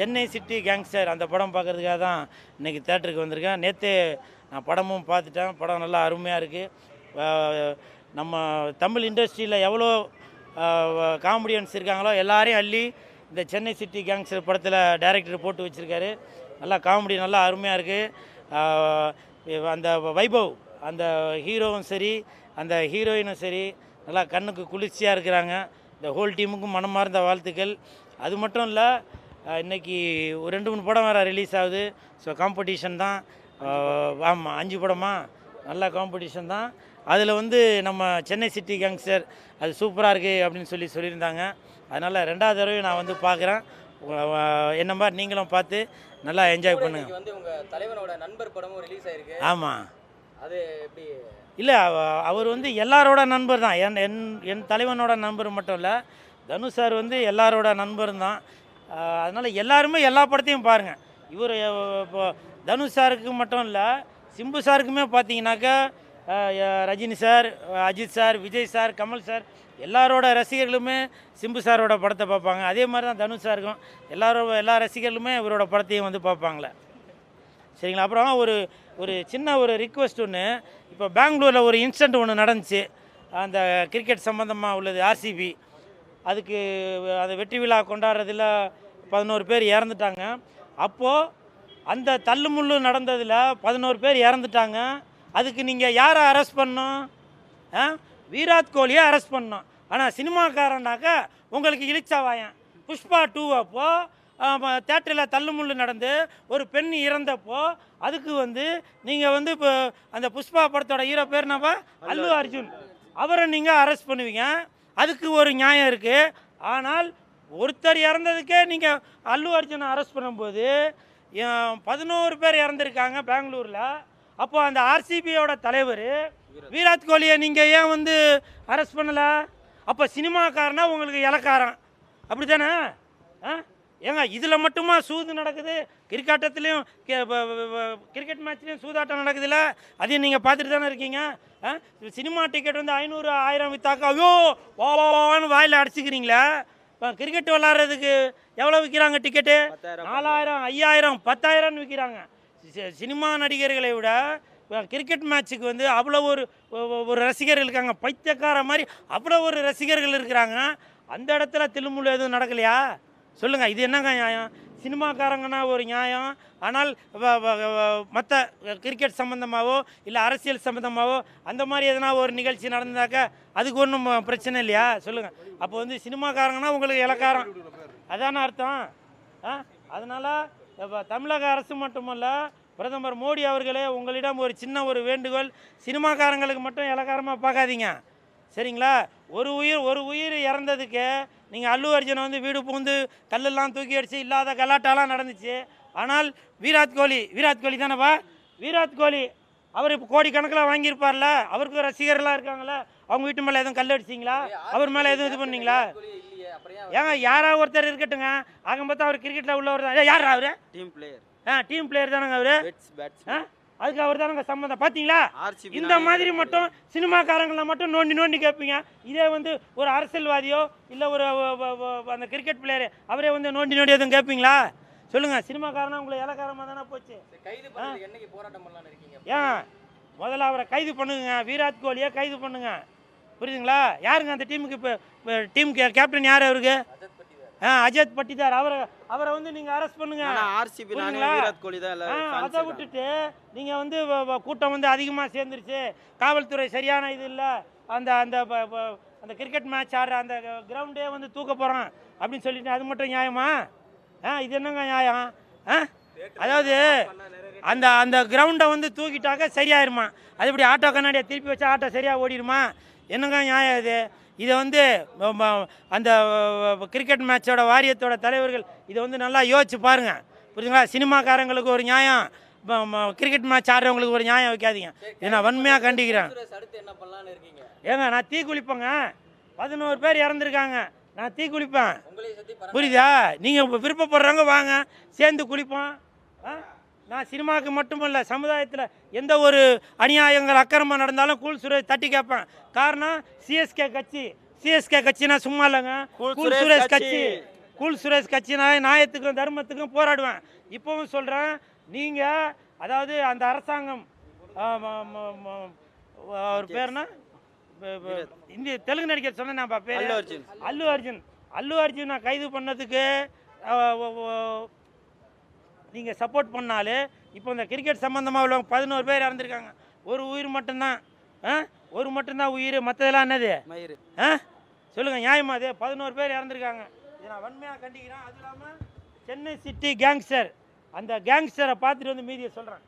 Chennai city gangster அந்த படம் பார்க்குறதுக்காக தான் இன்றைக்கி தேட்டருக்கு வந்திருக்கேன். நேற்றே நான் படமும் பார்த்துட்டேன். படம் நல்லா அருமையாக இருக்குது நம்ம தமிழ் இண்டஸ்ட்ரியில் எவ்வளோ காமெடியன்ஸ் இருக்காங்களோ எல்லாரையும் அள்ளி இந்த சென்னை சிட்டி கேங்ஸ்டர் படத்தில் டைரக்டர் போட்டு வச்சுருக்காரு. நல்லா காமெடி நல்லா அருமையாக இருக்குது அந்த வைபவ் அந்த ஹீரோவும் சரி அந்த ஹீரோயினும் சரி நல்லா கண்ணுக்கு குளிர்ச்சியாக இருக்கிறாங்க. இந்த ஹோல் டீமுக்கும் மனமார்ந்த வாழ்த்துக்கள். அது மட்டும் இல்லை இன்னைக்கு ஒரு ரெண்டு மூணு படம் வேறு ரிலீஸ் ஆகுது. ஸோ காம்படிஷன் தான். ஆமாம் அஞ்சு படமா? நல்ல காம்படிஷன் தான். அதில் வந்து நம்ம சென்னை சிட்டி கேங்ஸ்டர் அது சூப்பராக இருக்குது அப்படின்னு சொல்லி சொல்லியிருந்தாங்க. அதனால் ரெண்டாவது தடவை நான் வந்து பார்க்குறேன். என்ன மாதிரி நீங்களும் பார்த்து நல்லா என்ஜாய் இன்னைக்கு வந்து உங்க தலைவனோட நண்பர் படமும் ரிலீஸ் ஆயிருக்கு. ஆமாம் அது எப்படி? இல்லை அவர் வந்து எல்லாரோட நண்பர் தான். என் என் என் தலைவனோட நண்பர் மட்டும் இல்லை தனுஷ் சார் வந்து எல்லாரோட நண்பரும் தான். அதனால் எல்லாருமே எல்லா படத்தையும் பாருங்கள் இவர் இப்போ தனுஷ் சாருக்கு மட்டும் இல்லை சிம்பு சாருக்குமே பார்த்தீங்கன்னாக்கா Rajini sir Ajith sir Vijay sir Kamal sir எல்லாரோட ரசிகர்களுமே சிம்பு சாரோட படத்தை பார்ப்பாங்க அதே மாதிரி தான் தனுஷ் சாருக்கும் எல்லாரோட எல்லா ரசிகர்களுமே இவரோட படத்தையும் வந்து பார்ப்பாங்களே சரிங்களா? அப்புறம் ஒரு ஒரு சின்ன ஒரு ரிக்வெஸ்ட் ஒன்று இப்போ பெங்களூரில் ஒரு இன்சிடெண்ட் ஒன்று நடந்துச்சு. அந்த கிரிக்கெட் சம்மந்தமாக உள்ளது ஆர்சிபி அதுக்கு அந்த வெற்றி விழா கொண்டாடுறதில் பதினோரு பேர் இறந்துட்டாங்க. அப்போது அந்த தள்ளுமுள்ளு நடந்ததில் பதினோரு பேர் இறந்துட்டாங்க. அதுக்கு நீங்கள் யாரை அரெஸ்ட் பண்ணோம் விராட் கோலியை அரெஸ்ட் பண்ணோம் ஆனால் சினிமாக்காரனாக்கா உங்களுக்கு இழிச்சாவாயன் புஷ்பா டூ அப்போ தேட்டரில் தள்ளுமுள்ளு நடந்து ஒரு பெண் இறந்தப்போ அதுக்கு வந்து நீங்கள் வந்து இப்போ அந்த புஷ்பா படத்தோட ஹீரோ பேர் என்னப்பா? அல்லு அர்ஜுன். அவரை நீங்கள் அரெஸ்ட் பண்ணுவீங்க. அதுக்கு ஒரு நியாயம் இருக்குது ஆனால் ஒருத்தர் இறந்ததுக்கே நீங்கள் அல்லு அர்ஜுனை அரெஸ்ட் பண்ணும்போது பதினோரு பேர் இறந்துருக்காங்க பெங்களூரில். அப்போது அந்த ஆர்சிபியோட தலைவர் விராட் கோலியை நீங்கள் ஏன் வந்து அரெஸ்ட் பண்ணலை? அப்போ சினிமாக்காரனா உங்களுக்கு இலக்காரன். அப்படி தானே ஆ? ஏங்க இதில் மட்டுமா சூது நடக்குது? கிரிக்கெட்டத்துலேயும் கிரிக்கெட் மேட்ச்லேயும் சூதாட்டம் நடக்குதுல்ல அதையும் நீங்கள் பார்த்துட்டு தானே இருக்கீங்க? ஆ? சினிமா டிக்கெட் வந்து ஐநூறு ஆயிரம் வித்தாக்கா ஐயோ வா வா வாயில் அடிச்சுக்கிறீங்களே? இப்போ கிரிக்கெட் விளாட்றதுக்கு எவ்வளோ விற்கிறாங்க டிக்கெட்டு நாலாயிரம் ஐயாயிரம் பத்தாயிரம்னு விற்கிறாங்க சினிமா நடிகர்களை விட கிரிக்கெட் மேட்ச்சுக்கு வந்து அவ்வளோ ஒரு ஒரு ரசிகர்கள் இருக்காங்க. பைத்தியக்கார மாதிரி அவ்வளோ ஒரு ரசிகர்கள் இருக்கிறாங்க. அந்த இடத்துல தில்லுமுள்ளு எதுவும் நடக்கலையா? சொல்லுங்கள் இது என்னங்க நியாயம்? சினிமாக்காரங்கன்னா ஒரு நியாயம். ஆனால் மற்ற கிரிக்கெட் சம்மந்தமாகவோ இல்லை அரசியல் சம்மந்தமாகவோ அந்த மாதிரி எதனா ஒரு நிகழ்ச்சி நடந்தாக்கா அதுக்கு ஒன்றும் பிரச்சனை இல்லையா? சொல்லுங்கள் அப்போ வந்து சினிமாக்காரங்கன்னா உங்களுக்கு இலக்காரம். அதான அர்த்தம். ஆ? அதனால் தமிழக அரசு மட்டுமல்ல பிரதமர் மோடி அவர்களே உங்களிடம் ஒரு சின்ன ஒரு வேண்டுகோள் சினிமாக்காரங்களுக்கு மட்டும் இலக்காரமாக பார்க்காதீங்க. சரிங்களா? ஒரு உயிர் ஒரு உயிர் இறந்ததுக்கு நீங்கள் அல்லு அர்ஜுனை வந்து வீடு புகுந்து கல்லெல்லாம் தூக்கி அடிச்சு இல்லாத கலாட்டாலாம் நடந்துச்சு. ஆனால் விராட் கோலி விராட் கோலி தானேப்பா? விராட் கோலி அவர் இப்போ கோடிக்கணக்கில் வாங்கியிருப்பார்ல? அவருக்கு ரசிகர்லாம் இருக்காங்களே அவங்க வீட்டு மேலே எதுவும் கல் அடிச்சிங்களா? அவர் மேலே எதுவும் இது பண்ணீங்களா? ஏங்க யாரா ஒருத்தர் இருக்கட்டுங்க. ஆக பார்த்தா அவர் கிரிக்கெட்டில் உள்ளவர் தான். யார் அவரு? டீம் பிளேயர் ஆ டீம் பிளேயர் தானங்க அவரு? ஆ? அதுக்கு அவர் தானங்க சம்மந்தம். பார்த்தீங்களா இந்த மாதிரி மட்டும் சினிமாக்காரங்களை மட்டும் நோண்டி நோண்டி கேட்பீங்க. இதே வந்து ஒரு அரசியல்வாதியோ இல்லை ஒரு அந்த கிரிக்கெட் பிளேயர் அவரே வந்து நோண்டி நோண்டி எதுவும் கேட்பீங்களா? சொல்லுங்க சினிமாக்காரனா உங்களை இலக்காரமாக தானே போச்சு? ஏன்? முதல்ல அவரை கைது பண்ணுங்க. விராட் கோலியை கைது பண்ணுங்க. புரியுதுங்களா? யாருங்க அந்த டீமுக்கு இப்போ டீம் கேப்டன் யார் அவருக்கு? அஜத் பட்டிதார் அவரை அவரை வந்து நீங்கள் அரெஸ்ட் பண்ணுங்க. ஆர்சிபி? விராட் கோலி தான் அதை. விட்டுட்டு நீங்கள் வந்து கூட்டம் வந்து அதிகமாக சேர்ந்துருச்சு. காவல்துறை சரியான இது இல்லை. அந்த அந்த அந்த கிரிக்கெட் மேட்ச் ஆடுற அந்த கிரவுண்டே வந்து தூக்க போகிறோம் அப்படின்னு சொல்லிட்டு அது மட்டும் நியாயமா? ஆ இது என்னங்க நியாயம்? ஆ? அதாவது அந்த அந்த கிரவுண்டை வந்து தூக்கிட்டாக்க சரியாயிருமா? அது இப்படி ஆட்டோ கண்ணாடியை திருப்பி வச்சா ஆட்டோ சரியாக ஓடிடுமா? என்னங்க நியாயம் இது? இதை வந்து அந்த கிரிக்கெட் மேட்சோட வாரியத்தோட தலைவர்கள் இதை வந்து நல்லா யோசிச்சு பாருங்க. புரியுதுங்களா? சினிமாக்காரங்களுக்கு ஒரு நியாயம் கிரிக்கெட் மேட்ச் ஆடுறவங்களுக்கு ஒரு நியாயம் வைக்காதீங்க. ஏன்னா நான் வன்மையாக கண்டிக்கிறேன். ஏங்க நான் தீ குளிப்பேங்க. பதினோரு பேர் இறந்துருக்காங்க. நான் தீ குளிப்பேன். புரியுதா? நீங்கள் விருப்பப்படுறவங்க வாங்க சேர்ந்து குளிப்போம். ஆ? நான் சினிமாவுக்கு மட்டுமல்ல சமுதாயத்தில் எந்த ஒரு அநியாயங்கள் அக்கிரமம் நடந்தாலும் கூல் சுரேஷ் தட்டி கேட்பேன். காரணம் சிஎஸ்கே கட்சி. சிஎஸ்கே கட்சினா சும்மா இல்லைங்க. கூல் சுரேஷ் கட்சி. கூல் சுரேஷ் கட்சி நாய நியாயத்துக்கும் தர்மத்துக்கும் போராடுவேன். இப்போவும் சொல்கிறேன் நீங்கள் அதாவது அந்த அரசாங்கம் அவர் பேர்னா? இந்திய தெலுங்கு நடிகர் சொன்னேன் பேர். அல்லு அர்ஜுன். அல்லு அர்ஜுன். அல்லு அர்ஜுனை கைது பண்ணதுக்கு நீங்கள் சப்போர்ட் பண்ணாலே இப்போ இந்த கிரிக்கெட் சம்மந்தமாக உள்ளவங்க பதினோரு பேர் இறந்துருக்காங்க. ஒரு உயிர் மட்டும்தான். ஆ? ஒரு மட்டும்தான் உயிர் மற்றதெல்லாம் என்னது? மயிறு. ஆ? சொல்லுங்கள் நியாயமா அது? பதினோரு பேர் இறந்துருக்காங்க. இதை நான் வன்மையாக கண்டிக்கிறேன். அது இல்லாமல் சென்னை சிட்டி கேங்ஸ்டர் அந்த கேங்ஸ்டரை பார்த்துட்டு வந்து மீதியை சொல்கிறேன்